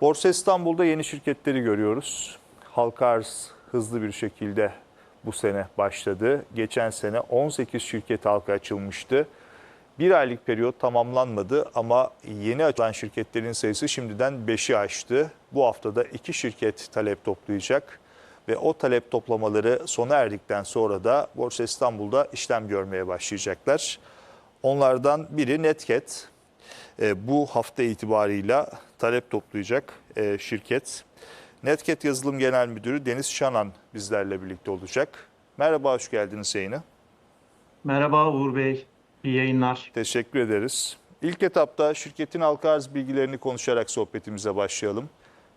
Borsa İstanbul'da yeni şirketleri görüyoruz. Halka arz hızlı bir şekilde bu sene başladı. Geçen sene 18 şirket halka açılmıştı. Bir aylık periyot tamamlanmadı ama yeni açılan şirketlerin sayısı şimdiden 5'i aştı. Bu haftada iki şirket talep toplayacak ve o talep toplamaları sona erdikten sonra da Borsa İstanbul'da işlem görmeye başlayacaklar. Onlardan biri Netcat. E, bu hafta itibarıyla talep toplayacak e, şirket. Netcat Yazılım Genel Müdürü Deniz Şanan bizlerle birlikte olacak. Merhaba, hoş geldiniz yayına. Merhaba Uğur Bey, iyi yayınlar. Teşekkür ederiz. İlk etapta şirketin halka arz bilgilerini konuşarak sohbetimize başlayalım.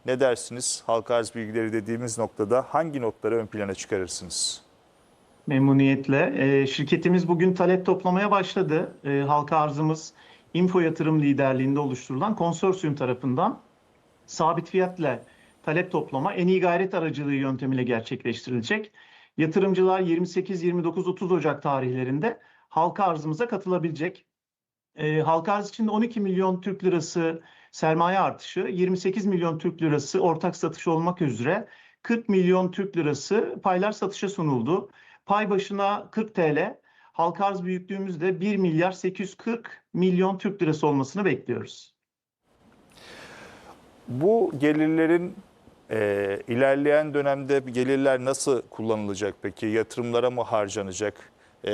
Ne dersiniz? Halka arz bilgileri dediğimiz noktada hangi notları ön plana çıkarırsınız? Memnuniyetle. Ee, şirketimiz bugün talep toplamaya başladı. Ee, halka arzımız Info Yatırım liderliğinde oluşturulan konsorsiyum tarafından sabit fiyatla talep toplama en iyi gayret aracılığı yöntemiyle gerçekleştirilecek. Yatırımcılar 28, 29, 30 Ocak tarihlerinde halka arzımıza katılabilecek. Ee, halka arz içinde 12 milyon Türk lirası sermaye artışı, 28 milyon Türk lirası ortak satış olmak üzere 40 milyon Türk lirası paylar satışa sunuldu. Pay başına 40 TL, halka arz büyüklüğümüz de 1 milyar 840 milyon Türk lirası olmasını bekliyoruz. Bu gelirlerin e, ilerleyen dönemde gelirler nasıl kullanılacak peki? Yatırımlara mı harcanacak? E,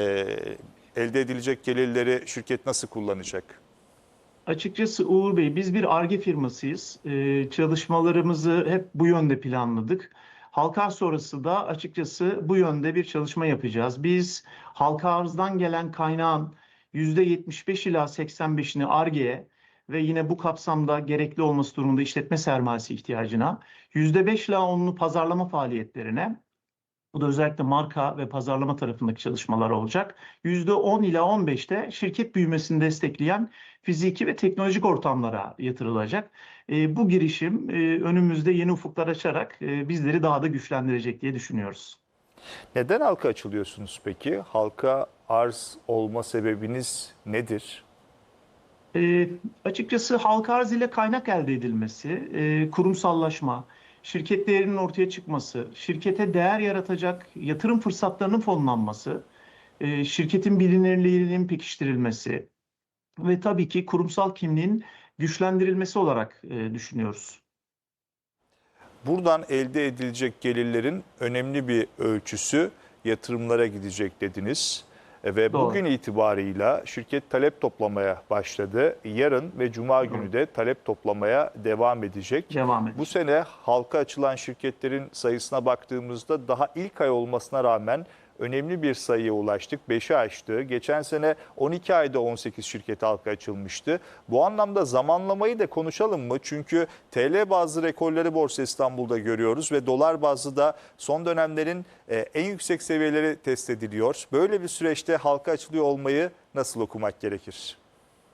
elde edilecek gelirleri şirket nasıl kullanacak? Açıkçası Uğur Bey biz bir Ar-Ge firmasıyız. Ee, çalışmalarımızı hep bu yönde planladık. Halka arz sonrası da açıkçası bu yönde bir çalışma yapacağız. Biz halka arzdan gelen kaynağın %75 ila 85'ini Ar-Ge'ye ve yine bu kapsamda gerekli olması durumunda işletme sermayesi ihtiyacına, %5 ila 10'unu pazarlama faaliyetlerine, bu da özellikle marka ve pazarlama tarafındaki çalışmalar olacak. %10 ila 15 de şirket büyümesini destekleyen fiziki ve teknolojik ortamlara yatırılacak. E, bu girişim e, önümüzde yeni ufuklar açarak e, bizleri daha da güçlendirecek diye düşünüyoruz. Neden halka açılıyorsunuz peki? Halka arz olma sebebiniz nedir? E, açıkçası halka arz ile kaynak elde edilmesi, e, kurumsallaşma, şirket değerinin ortaya çıkması, şirkete değer yaratacak yatırım fırsatlarının fonlanması, e, şirketin bilinirliğinin pekiştirilmesi ve tabii ki kurumsal kimliğin güçlendirilmesi olarak e, düşünüyoruz. Buradan elde edilecek gelirlerin önemli bir ölçüsü yatırımlara gidecek dediniz. E, Ve Doğru. bugün itibarıyla şirket talep toplamaya başladı. Yarın ve cuma günü de talep toplamaya devam edecek. Devam edecek. Bu sene halka açılan şirketlerin sayısına baktığımızda daha ilk ay olmasına rağmen önemli bir sayıya ulaştık. 5'i aştı. Geçen sene 12 ayda 18 şirket halka açılmıştı. Bu anlamda zamanlamayı da konuşalım mı? Çünkü TL bazlı rekorları Borsa İstanbul'da görüyoruz ve dolar bazlı da son dönemlerin e, en yüksek seviyeleri test ediliyor. Böyle bir süreçte halka açılıyor olmayı nasıl okumak gerekir?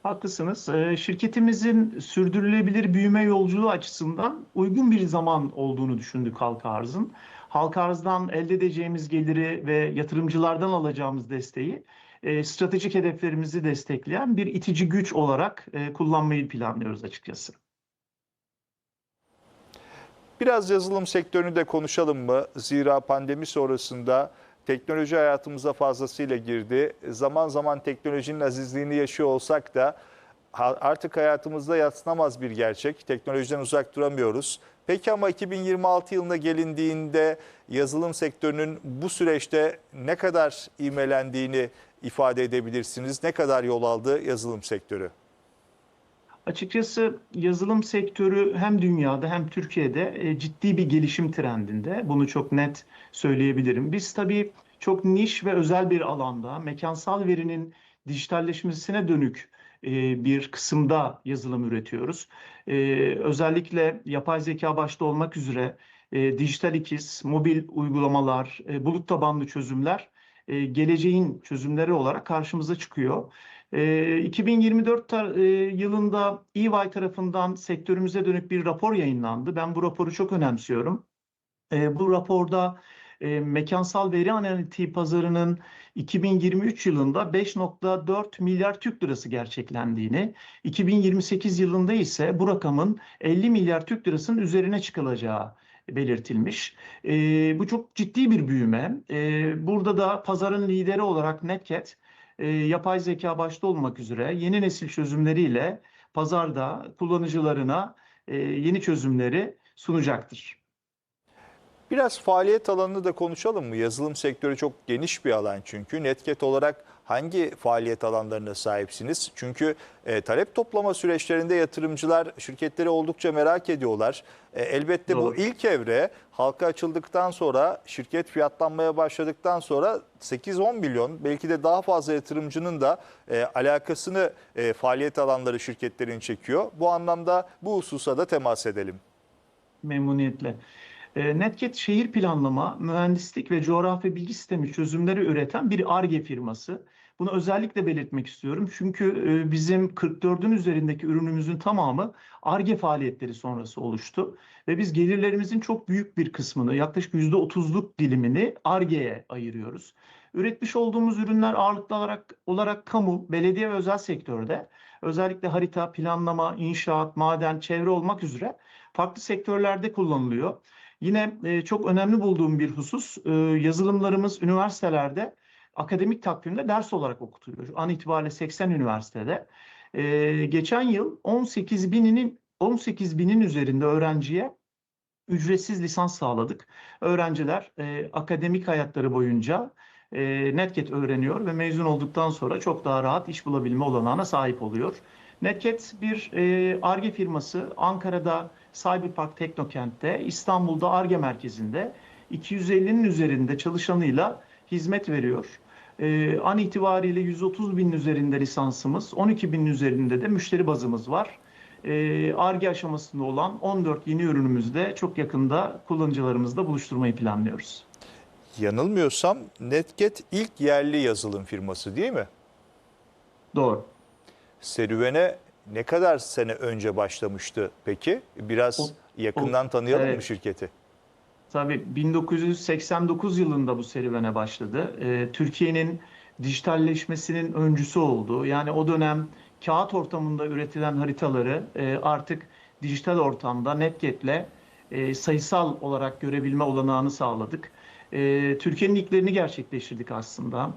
Haklısınız. Ee, Şirketimizin sürdürülebilir büyüme yolculuğu açısından uygun bir zaman olduğunu düşündük halka arzın. Halka arzdan elde edeceğimiz geliri ve yatırımcılardan alacağımız desteği e, stratejik hedeflerimizi destekleyen bir itici güç olarak e, kullanmayı planlıyoruz açıkçası. Biraz yazılım sektörünü de konuşalım mı? Zira pandemi sonrasında teknoloji hayatımıza fazlasıyla girdi. Zaman zaman teknolojinin azizliğini yaşıyor olsak da artık hayatımızda yatsınamaz bir gerçek. Teknolojiden uzak duramıyoruz. Peki ama 2026 yılına gelindiğinde yazılım sektörünün bu süreçte ne kadar ivmelendiğini ifade edebilirsiniz? Ne kadar yol aldı yazılım sektörü? Açıkçası yazılım sektörü hem dünyada hem Türkiye'de e, ciddi bir gelişim trendinde. Bunu çok net söyleyebilirim. Biz tabii çok niş ve özel bir alanda mekansal verinin dijitalleşmesine dönük e, bir kısımda yazılım üretiyoruz. E, Özellikle yapay zeka başta olmak üzere e, dijital ikiz, mobil uygulamalar, bulut tabanlı çözümler geleceğin çözümleri olarak karşımıza çıkıyor. E, 2024 tar- e, yılında EY tarafından sektörümüze dönük bir rapor yayınlandı. Ben bu raporu çok önemsiyorum. Bu raporda e, mekansal veri analitiği pazarının 2023 yılında 5.4 milyar Türk lirası gerçeklendiğini, 2028 yılında ise bu rakamın 50 milyar Türk lirasının üzerine çıkılacağı belirtilmiş. E, bu çok ciddi bir büyüme. E, burada da pazarın lideri olarak Netcat, e, yapay zeka başta olmak üzere yeni nesil çözümleriyle pazarda kullanıcılarına e, yeni çözümleri sunacaktır. Biraz faaliyet alanını da konuşalım mı? Yazılım sektörü çok geniş bir alan çünkü. Netcat olarak hangi faaliyet alanlarına sahipsiniz? Çünkü e, talep toplama süreçlerinde yatırımcılar şirketleri oldukça merak ediyorlar. E, elbette bu Doğru. ilk evre halka açıldıktan sonra şirket fiyatlanmaya başladıktan sonra 8-10 milyon belki de daha fazla yatırımcının da e, alakasını e, faaliyet alanları şirketlerin çekiyor. Bu anlamda bu hususa da temas edelim. Memnuniyetle. E, Netcat şehir planlama, mühendislik ve coğrafya bilgi sistemi çözümleri üreten bir Ar-Ge firması. Bunu özellikle belirtmek istiyorum. Çünkü e, bizim 44'ün üzerindeki ürünümüzün tamamı Ar-Ge faaliyetleri sonrası oluştu. Ve biz gelirlerimizin çok büyük bir kısmını, yaklaşık %30'luk dilimini Ar-Ge'ye ayırıyoruz. Üretmiş olduğumuz ürünler ağırlıklı olarak, olarak kamu, belediye ve özel sektörde özellikle harita, planlama, inşaat, maden, çevre olmak üzere farklı sektörlerde kullanılıyor. Yine e, çok önemli bulduğum bir husus, e, yazılımlarımız üniversitelerde akademik takvimde ders olarak okutuluyor. An itibariyle 80 üniversitede. E, geçen yıl 18 bininin 18 binin üzerinde öğrenciye ücretsiz lisans sağladık. Öğrenciler e, akademik hayatları boyunca e, Netcat öğreniyor ve mezun olduktan sonra çok daha rahat iş bulabilme olanağına sahip oluyor. Netcat bir e, Ar-Ge firması Ankara'da Cyberpark Teknokent'te, İstanbul'da Ar-Ge merkezinde 250'nin üzerinde çalışanıyla hizmet veriyor. E, an itibariyle 130 binin üzerinde lisansımız, 12 binin üzerinde de müşteri bazımız var. E, Ar-Ge aşamasında olan 14 yeni ürünümüzü de çok yakında kullanıcılarımızla buluşturmayı planlıyoruz. Yanılmıyorsam Netcat ilk yerli yazılım firması değil mi? Doğru. Serüvene ne kadar sene önce başlamıştı peki? Biraz O- yakından tanıyalım mı şirketi? Tabii 1989 yılında bu serüvene başladı. Ee, Türkiye'nin dijitalleşmesinin öncüsü oldu. Yani o dönem kağıt ortamında üretilen haritaları e, artık dijital ortamda Netget'le e, sayısal olarak görebilme olanağını sağladık. E, Türkiye'nin ilklerini gerçekleştirdik aslında.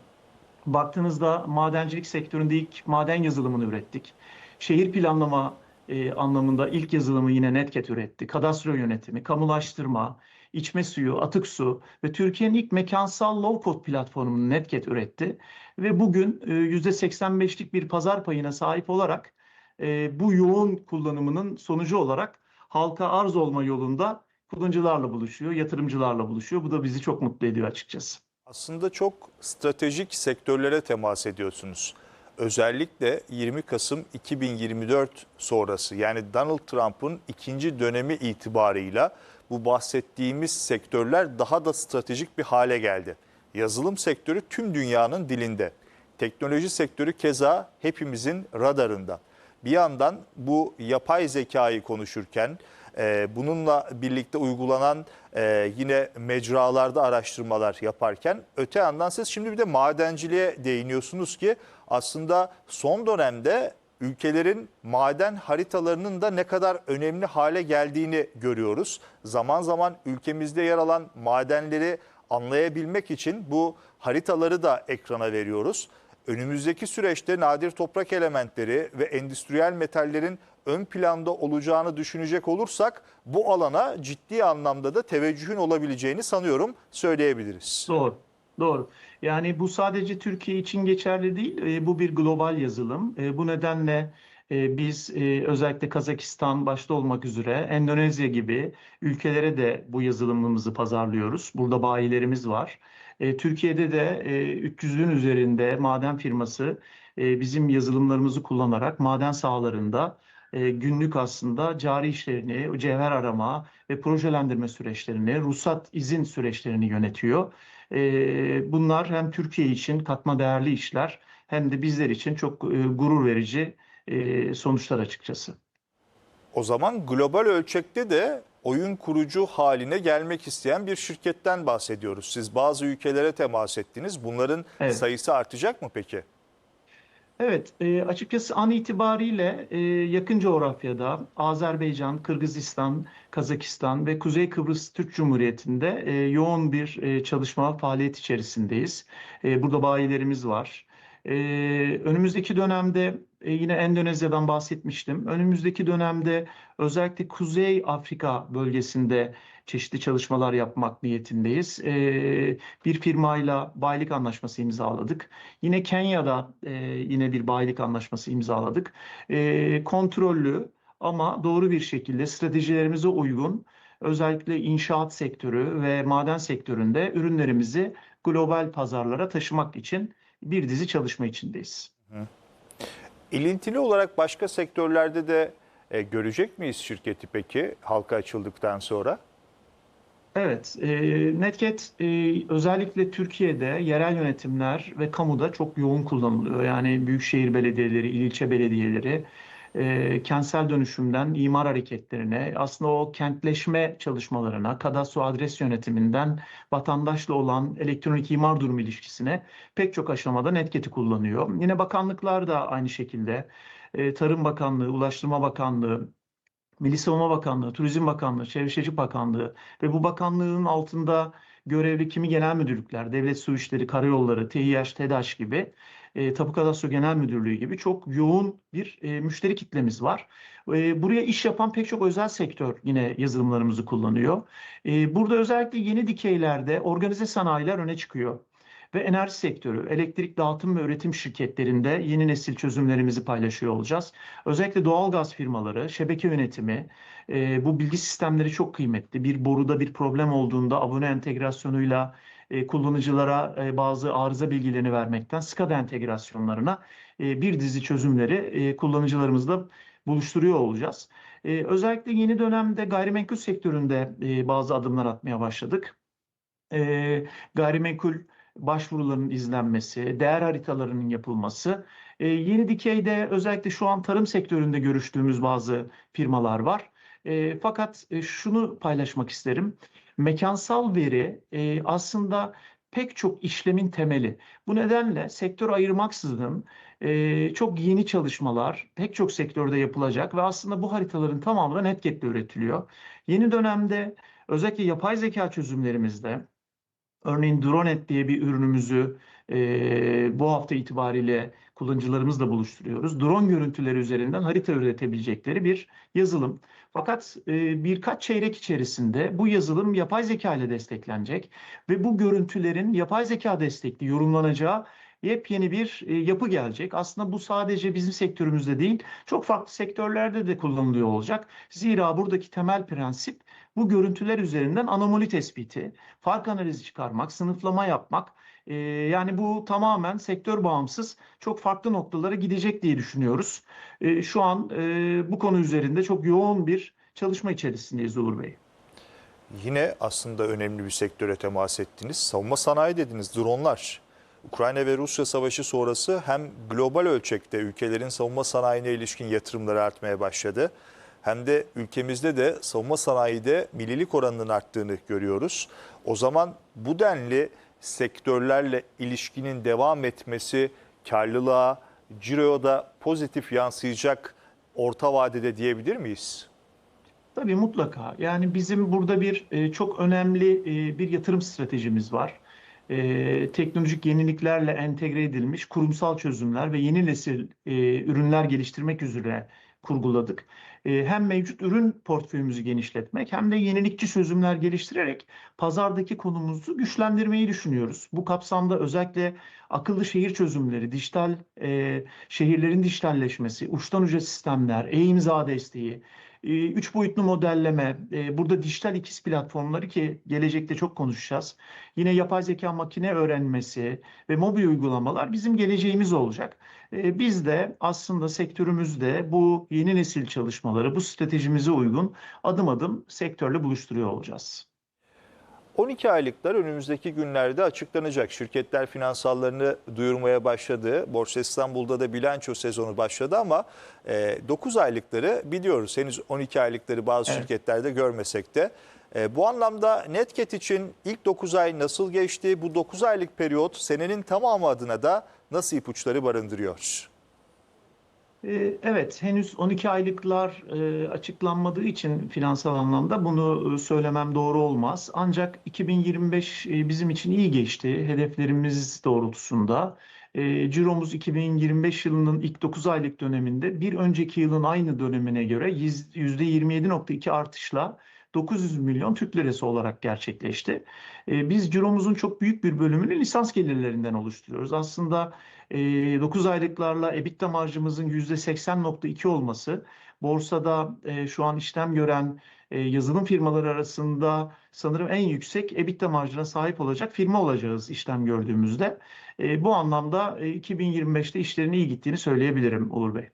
Baktığınızda madencilik sektöründe ilk maden yazılımını ürettik. Şehir planlama e, anlamında ilk yazılımı yine Netcat üretti. Kadastro yönetimi, kamulaştırma, içme suyu, atık su ve Türkiye'nin ilk mekansal low-code platformunu Netcat üretti. Ve bugün e, %85'lik bir pazar payına sahip olarak e, bu yoğun kullanımının sonucu olarak halka arz olma yolunda kullanıcılarla buluşuyor, yatırımcılarla buluşuyor. Bu da bizi çok mutlu ediyor açıkçası. Aslında çok stratejik sektörlere temas ediyorsunuz. Özellikle 20 Kasım 2024 sonrası yani Donald Trump'ın ikinci dönemi itibarıyla bu bahsettiğimiz sektörler daha da stratejik bir hale geldi. Yazılım sektörü tüm dünyanın dilinde. Teknoloji sektörü keza hepimizin radarında. Bir yandan bu yapay zekayı konuşurken e, bununla birlikte uygulanan e, yine mecralarda araştırmalar yaparken öte yandan siz şimdi bir de madenciliğe değiniyorsunuz ki aslında son dönemde ülkelerin maden haritalarının da ne kadar önemli hale geldiğini görüyoruz. Zaman zaman ülkemizde yer alan madenleri anlayabilmek için bu haritaları da ekrana veriyoruz. Önümüzdeki süreçte nadir toprak elementleri ve endüstriyel metallerin ön planda olacağını düşünecek olursak bu alana ciddi anlamda da teveccühün olabileceğini sanıyorum söyleyebiliriz. Doğru, doğru. Yani bu sadece Türkiye için geçerli değil, e, bu bir global yazılım. E, bu nedenle e, biz özellikle Kazakistan başta olmak üzere Endonezya gibi ülkelere de bu yazılımımızı pazarlıyoruz. Burada bayilerimiz var. Türkiye'de de e, 300'ün üzerinde maden firması bizim yazılımlarımızı kullanarak maden sahalarında e, günlük aslında cari işlerini, cevher arama ve projelendirme süreçlerini, ruhsat izin süreçlerini yönetiyor. E, bunlar hem Türkiye için katma değerli işler hem de bizler için çok e, gurur verici e, sonuçlar açıkçası. O zaman global ölçekte de oyun kurucu haline gelmek isteyen bir şirketten bahsediyoruz. Siz bazı ülkelere temas ettiniz. Bunların Evet. sayısı artacak mı peki? Evet, e, açıkçası an itibariyle e, yakın coğrafyada Azerbaycan, Kırgızistan, Kazakistan ve Kuzey Kıbrıs Türk Cumhuriyeti'nde e, yoğun bir e, çalışma faaliyet içerisindeyiz. E, burada bayilerimiz var. E, önümüzdeki dönemde e, yine Endonezya'dan bahsetmiştim. Önümüzdeki dönemde özellikle Kuzey Afrika bölgesinde çeşitli çalışmalar yapmak niyetindeyiz. E, bir firmayla bayilik anlaşması imzaladık. Yine Kenya'da e, yine bir bayilik anlaşması imzaladık. E, kontrollü ama doğru bir şekilde stratejilerimize uygun özellikle inşaat sektörü ve maden sektöründe ürünlerimizi global pazarlara taşımak için bir dizi çalışma içindeyiz. İlintili olarak başka sektörlerde de e, görecek miyiz şirketi peki halka açıldıktan sonra? Evet, e, Netcat e, özellikle Türkiye'de yerel yönetimler ve kamuda çok yoğun kullanılıyor. Yani büyükşehir belediyeleri, il ilçe belediyeleri e, kentsel dönüşümden imar hareketlerine, aslında o kentleşme çalışmalarına, kadastro adres yönetiminden vatandaşla olan elektronik imar durum ilişkisine pek çok aşamada Netcat'i kullanıyor. Yine bakanlıklar da aynı şekilde. E, Tarım Bakanlığı, Ulaştırma Bakanlığı, Milli Savunma Bakanlığı, Turizm Bakanlığı, Çevre Şehircilik Bakanlığı ve bu bakanlığın altında görevli kimi genel müdürlükler, Devlet Su İşleri, Karayolları, TİH, TEDAŞ gibi, e, Tapu Kadastro Genel Müdürlüğü gibi çok yoğun bir e, müşteri kitlemiz var. E, buraya iş yapan pek çok özel sektör yine yazılımlarımızı kullanıyor. E, burada özellikle yeni dikeylerde organize sanayiler öne çıkıyor. Ve enerji sektörü, elektrik dağıtım ve üretim şirketlerinde yeni nesil çözümlerimizi paylaşıyor olacağız. Özellikle doğalgaz firmaları, şebeke yönetimi, e, bu bilgi sistemleri çok kıymetli. Bir boruda bir problem olduğunda abone entegrasyonuyla e, kullanıcılara e, bazı arıza bilgilerini vermekten SCADA entegrasyonlarına e, bir dizi çözümleri e, kullanıcılarımızla buluşturuyor olacağız. E, özellikle yeni dönemde gayrimenkul sektöründe e, bazı adımlar atmaya başladık. E, gayrimenkul başvuruların izlenmesi, değer haritalarının yapılması. E, yeni dikeyde özellikle şu an tarım sektöründe görüştüğümüz bazı firmalar var. E, fakat e, şunu paylaşmak isterim. Mekansal veri e, aslında pek çok işlemin temeli. Bu nedenle sektör ayırmaksızın e, çok yeni çalışmalar pek çok sektörde yapılacak ve aslında bu haritaların tamamı da Netget'le üretiliyor. Yeni dönemde özellikle yapay zeka çözümlerimizde Örneğin Dronet diye bir ürünümüzü e, bu hafta itibariyle kullanıcılarımızla buluşturuyoruz. Drone görüntüleri üzerinden harita üretebilecekleri bir yazılım. Fakat e, birkaç çeyrek içerisinde bu yazılım yapay zeka ile desteklenecek ve bu görüntülerin yapay zeka destekli yorumlanacağı yepyeni bir e, yapı gelecek. Aslında bu sadece bizim sektörümüzde değil, çok farklı sektörlerde de kullanılıyor olacak. Zira buradaki temel prensip bu görüntüler üzerinden anomali tespiti, fark analizi çıkarmak, sınıflama yapmak. Ee, yani bu tamamen sektör bağımsız çok farklı noktalara gidecek diye düşünüyoruz. Ee, şu an e, bu konu üzerinde çok yoğun bir çalışma içerisindeyiz Uğur Bey. Yine aslında önemli bir sektöre temas ettiniz. Savunma sanayi dediniz, dronlar. Ukrayna ve Rusya savaşı sonrası hem global ölçekte ülkelerin savunma sanayine ilişkin yatırımları artmaya başladı. Hem de ülkemizde de savunma sanayide millilik oranının arttığını görüyoruz. O zaman bu denli sektörlerle ilişkinin devam etmesi karlılığa, ciroya da pozitif yansıyacak orta vadede diyebilir miyiz? Tabii mutlaka. Yani bizim burada bir e, çok önemli e, bir yatırım stratejimiz var. E, teknolojik yeniliklerle entegre edilmiş kurumsal çözümler ve yeni nesil ürünler geliştirmek üzere kurguladık. E, hem mevcut ürün portföyümüzü genişletmek hem de yenilikçi çözümler geliştirerek pazardaki konumuzu güçlendirmeyi düşünüyoruz. Bu kapsamda özellikle akıllı şehir çözümleri, dijital e, şehirlerin dijitalleşmesi, uçtan uca sistemler, e-imza desteği, Üç boyutlu modelleme, e, burada dijital ikiz platformları ki gelecekte çok konuşacağız. Yine yapay zeka makine öğrenmesi ve mobil uygulamalar bizim geleceğimiz olacak. E, Biz de aslında sektörümüzde bu yeni nesil çalışmaları, bu stratejimize uygun adım adım sektörle buluşturuyor olacağız. 12 aylıklar önümüzdeki günlerde açıklanacak. Şirketler finansallarını duyurmaya başladı. Borsa İstanbul'da da bilanço sezonu başladı ama e, 9 aylıkları biliyoruz. Henüz 12 aylıkları bazı Evet. şirketlerde görmesek de. E, bu anlamda Netcat için ilk 9 ay nasıl geçti? Bu 9 aylık periyot senenin tamamı adına da nasıl ipuçları barındırıyor? Ee, Evet, henüz 12 aylıklar e, açıklanmadığı için finansal anlamda bunu e, söylemem doğru olmaz. Ancak 2025 e, bizim için iyi geçti hedeflerimiz doğrultusunda. Ciromuz 2025 yılının ilk 9 aylık döneminde bir önceki yılın aynı dönemine göre yüz- %27.2 artışla 900 milyon Türk lirası olarak gerçekleşti. E, Biz ciromuzun çok büyük bir bölümünü lisans gelirlerinden oluşturuyoruz. Aslında e, 9 aylıklarla EBITDA marjımızın %80.2 olması, borsada e, şu an işlem gören e, yazılım firmaları arasında sanırım en yüksek EBITDA marjına sahip olacak firma olacağız işlem gördüğümüzde. E, bu anlamda e, 2025'te işlerin iyi gittiğini söyleyebilirim Uğur Bey.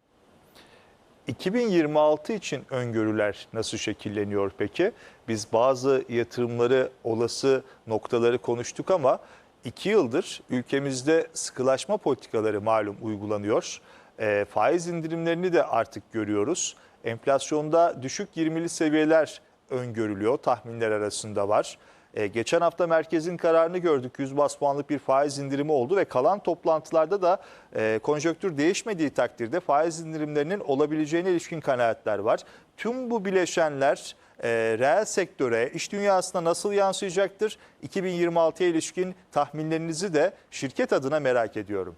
2026 için öngörüler nasıl şekilleniyor peki? Biz bazı yatırımları, olası noktaları konuştuk ama iki yıldır ülkemizde sıkılaşma politikaları malum uygulanıyor. E, faiz indirimlerini de artık görüyoruz. Enflasyonda düşük 20'li seviyeler öngörülüyor, tahminler arasında var. E, geçen hafta merkezin kararını gördük. 100 bas puanlık bir faiz indirimi oldu ve kalan toplantılarda da e, konjonktür değişmediği takdirde faiz indirimlerinin olabileceğine ilişkin kanaatler var. Tüm bu bileşenler e, reel sektöre, iş dünyasına nasıl yansıyacaktır? 2026'ya ilişkin tahminlerinizi de şirket adına merak ediyorum.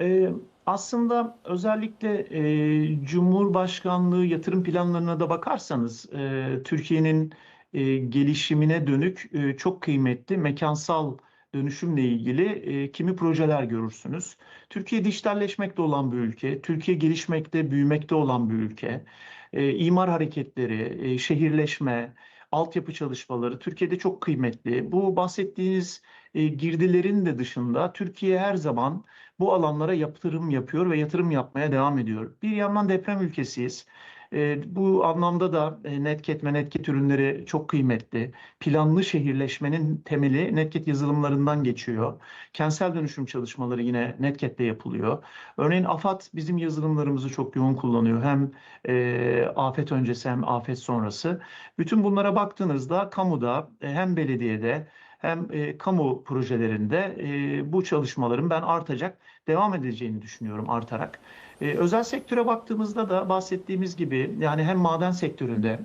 Ee, aslında özellikle e, Cumhurbaşkanlığı yatırım planlarına da bakarsanız e, Türkiye'nin e, gelişimine dönük e, çok kıymetli mekansal dönüşümle ilgili e, kimi projeler görürsünüz. Türkiye dijitalleşmekte olan bir ülke, Türkiye gelişmekte, büyümekte olan bir ülke. E, imar hareketleri, e, şehirleşme, altyapı çalışmaları Türkiye'de çok kıymetli. Bu bahsettiğiniz e, girdilerin de dışında Türkiye her zaman bu alanlara yatırım yapıyor ve yatırım yapmaya devam ediyor. Bir yandan deprem ülkesiyiz. E, bu anlamda da e, Netcat ve Netcat ürünleri çok kıymetli. Planlı şehirleşmenin temeli Netcat yazılımlarından geçiyor. Kentsel dönüşüm çalışmaları yine Netcat'te yapılıyor. Örneğin AFAD bizim yazılımlarımızı çok yoğun kullanıyor. Hem e, afet öncesi hem afet sonrası. Bütün bunlara baktığınızda kamuda e, hem belediyede hem e, kamu projelerinde e, bu çalışmaların ben artacak, devam edeceğini düşünüyorum artarak. E, özel sektöre baktığımızda da bahsettiğimiz gibi yani hem maden sektöründe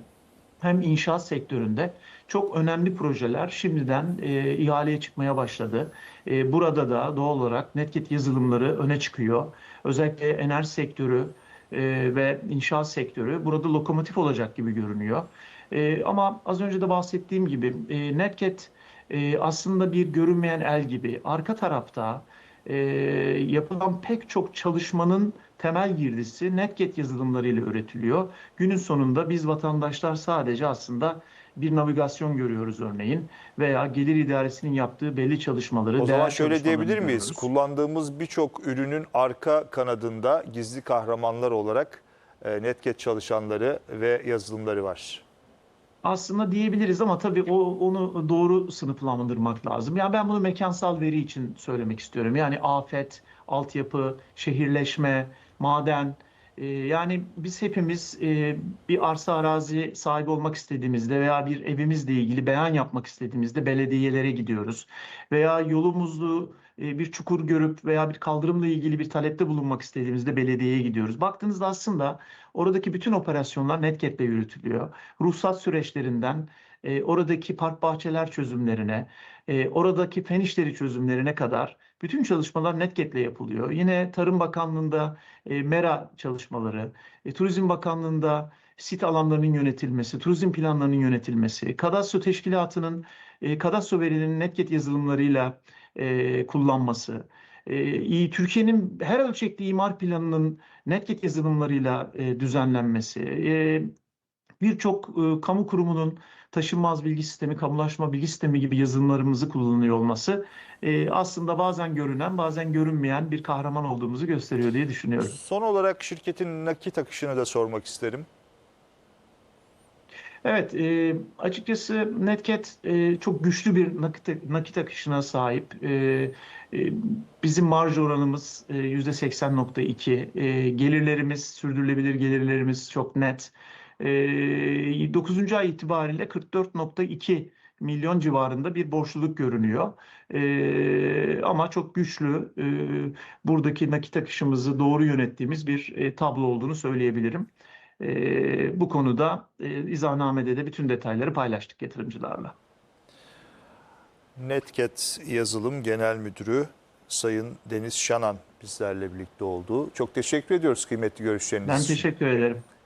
hem inşaat sektöründe çok önemli projeler şimdiden e, ihaleye çıkmaya başladı. E, burada da doğal olarak Netcat yazılımları öne çıkıyor. Özellikle enerji sektörü e, ve inşaat sektörü burada lokomotif olacak gibi görünüyor. E, ama az önce de bahsettiğim gibi e, Netcat e, aslında bir görünmeyen el gibi arka tarafta e, yapılan pek çok çalışmanın temel girdisi Netcat yazılımlarıyla üretiliyor. Günün sonunda biz vatandaşlar sadece aslında bir navigasyon görüyoruz örneğin veya gelir idaresinin yaptığı belli çalışmaları, O zaman şöyle diyebilir miyiz? görüyoruz. Kullandığımız birçok ürünün arka kanadında gizli kahramanlar olarak e, Netcat çalışanları ve yazılımları var. Aslında diyebiliriz ama tabii o onu doğru sınıflandırmak lazım. Yani ben bunu mekansal veri için söylemek istiyorum. Yani afet, altyapı, şehirleşme, maden. e, yani biz hepimiz e, bir arsa arazi sahibi olmak istediğimizde veya bir evimizle ilgili beyan yapmak istediğimizde belediyelere gidiyoruz. Veya yolumuzu bir çukur görüp veya bir kaldırımla ilgili bir talepte bulunmak istediğimizde belediyeye gidiyoruz. Baktığınızda aslında oradaki bütün operasyonlar Netcat'le yürütülüyor ruhsat süreçlerinden e, oradaki park bahçeler çözümlerine, e, oradaki fen işleri çözümlerine kadar bütün çalışmalar Netcat'le yapılıyor. Yine Tarım Bakanlığı'nda e, MERA çalışmaları, e, Turizm Bakanlığı'nda sit alanlarının yönetilmesi, turizm planlarının yönetilmesi, kadastro teşkilatının e, kadastro verilerinin Netcat yazılımlarıyla e, kullanması, e, Türkiye'nin her ölçekli imar planının Netcat yazılımlarıyla e, düzenlenmesi, e, birçok e, kamu kurumunun taşınmaz bilgi sistemi, kamulaşma bilgi sistemi gibi yazılımlarımızı kullanıyor olması e, aslında bazen görünen, bazen görünmeyen bir kahraman olduğumuzu gösteriyor diye düşünüyorum. Son olarak şirketin nakit akışını da sormak isterim. Evet, e, açıkçası Netcat e, çok güçlü bir nakit, nakit akışına sahip. E, e, bizim marj oranımız e, %80.2. E, gelirlerimiz, sürdürülebilir gelirlerimiz çok net. E, 9. ay itibariyle 44.2 milyon civarında bir borçluluk görünüyor. E, ama çok güçlü, e, buradaki nakit akışımızı doğru yönettiğimiz bir e, tablo olduğunu söyleyebilirim. Ee, bu konuda e, izahnamede de bütün detayları paylaştık yatırımcılarla. Netcat Yazılım Genel Müdürü Sayın Deniz Şanan bizlerle birlikte oldu. Çok teşekkür ediyoruz kıymetli görüşleriniz Ben teşekkür ederim.